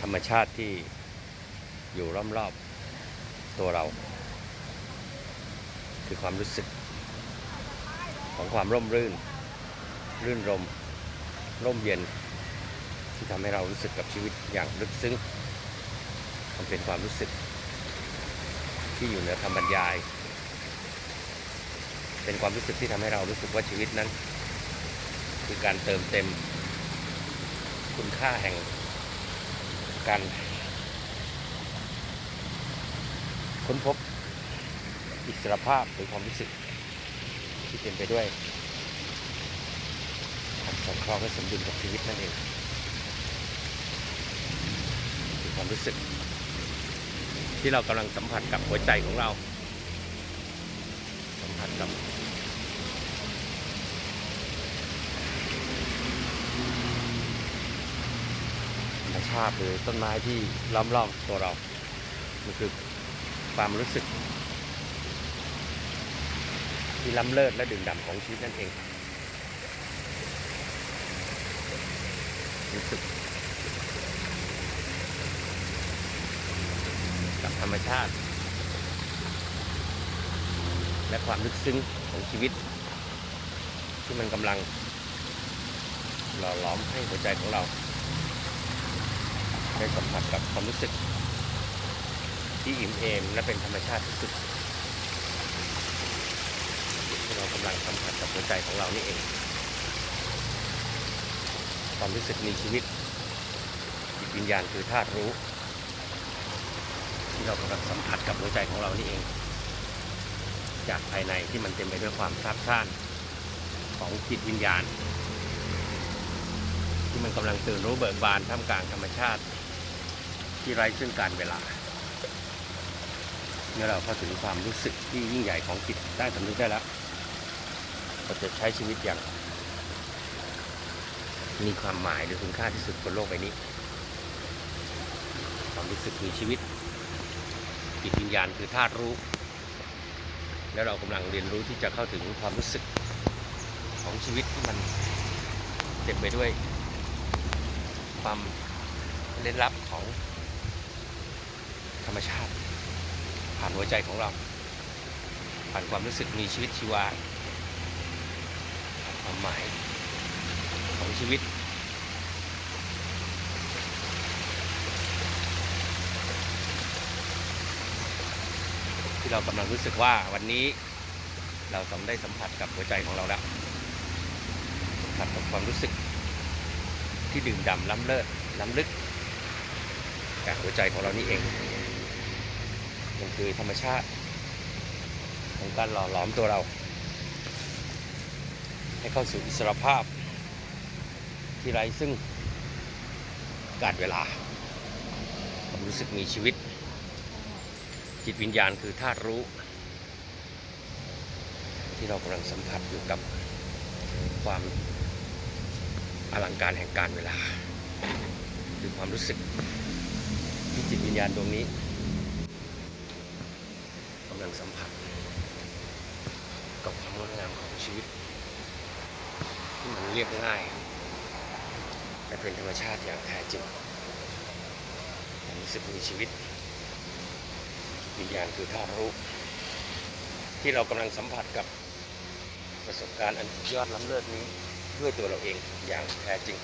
ธรรมชาติที่อยู่รอบๆตัวเรา คือความรู้สึก ของความร่มรื่น รื่นรม ร่มเย็น ที่ทำให้เรารู้สึกกับชีวิตอย่างลึกซึ้ง มันเป็นความรู้สึก ที่อยู่เหนือคำบรรยาย เป็นความรู้สึกที่ทำให้เรารู้สึกว่าชีวิตนั้น คือการเติมเต็ม คุณค่าแห่ง การค้นพบอิสรภาพหรือความรู้สึกที่เต็มไปด้วยความสงเคราะห์และสมดุลกับชีวิตนั่นเองคือความรู้สึก ที่เรากำลังสัมผัสกับหัวใจของเรา สัมผัสกับ ธรรมชาติหรือต้นไม้ที่ล้อมรอบตัวเรา มันคือความรู้สึก ที่ล้ำเลิศและดื่มด่ของชีวิตนั่นเอง รู้สึกกับธรรมชาติ และความลึกซึ้งของชีวิต ที่มันกำลังหล่อหลอมให้หัวใจของเรา ได้สัมผัสกับความรู้สึก ที่อิ่มเอมและเป็นธรรมชาติที่สุดที่เรากำลังสัมผัสกับหัวใจของเรานี่เอง ความรู้สึกมีชีวิตจิตวิญญาณคือธาตุรู้ ที่เรากำลังสัมผัสกับหัวใจของเรานี่เอง จากภายในที่มันเต็มไปด้วยความซาบซ่านของจิตวิญญาณ ที่มันกำลังตื่นรู้เบิกบานท่ามกลางธรรมชาติ ที่ไร้ซึ่งการเวลา เมื่อเราเข้าถึงความรู้สึกที่ยิ่งใหญ่ของจิตใต้สำนึกได้แล้วเราจะใช้ชีวิตอย่าง มีความหมายหรือคุณค่าที่สุดบนโลกใบนี้ ความรู้สึกมีชีวิต จิตวิญญาณคือธาตุรู้ แล้วเรากำลังเรียนรู้ที่จะเข้าถึงความรู้สึกของชีวิตที่มันเต็มไปด้วยความเล่นลับของ รมชาติ ผ่านหัวใจของเรา ผ่านความรู้สึกมีชีวิตชีวาความหมายของชีวิต ที่เรากำลังรู้สึกว่าวันนี้เราต้องได้สัมผัสกับหัวใจของเราแล้วสัมผัสกับความรู้สึกที่ดื่มด่ำล้ำเลิศล้ำลึกจากหัวใจของเรานี่เอง คือธรรมชาติของการหล่อหลอมตัวเรา ให้เข้าสู่อิสรภาพ ที่ไร้ซึ่งการเวลาความรู้สึกมีชีวิต จิตวิญญาณคือธาตุรู้ ที่เรากำลังสัมผัสอยู่กับความอลังการแห่งการเวลา คือความรู้สึกที่จิตวิญญาณดวงนี้ำลังสัมผัส กับความงดงามของชีวิต ที่มันเรียบง่ายและเป็นธรรมชาติอย่างแท้จริงรู้สึกมีชีวิตวิญญาณคือธาตุรู้ ที่เรากำลังสัมผัสกับประสบการณ์อันยอดล้ำเลิศนี้ด้วยตัวเราเองอย่างแท้จริง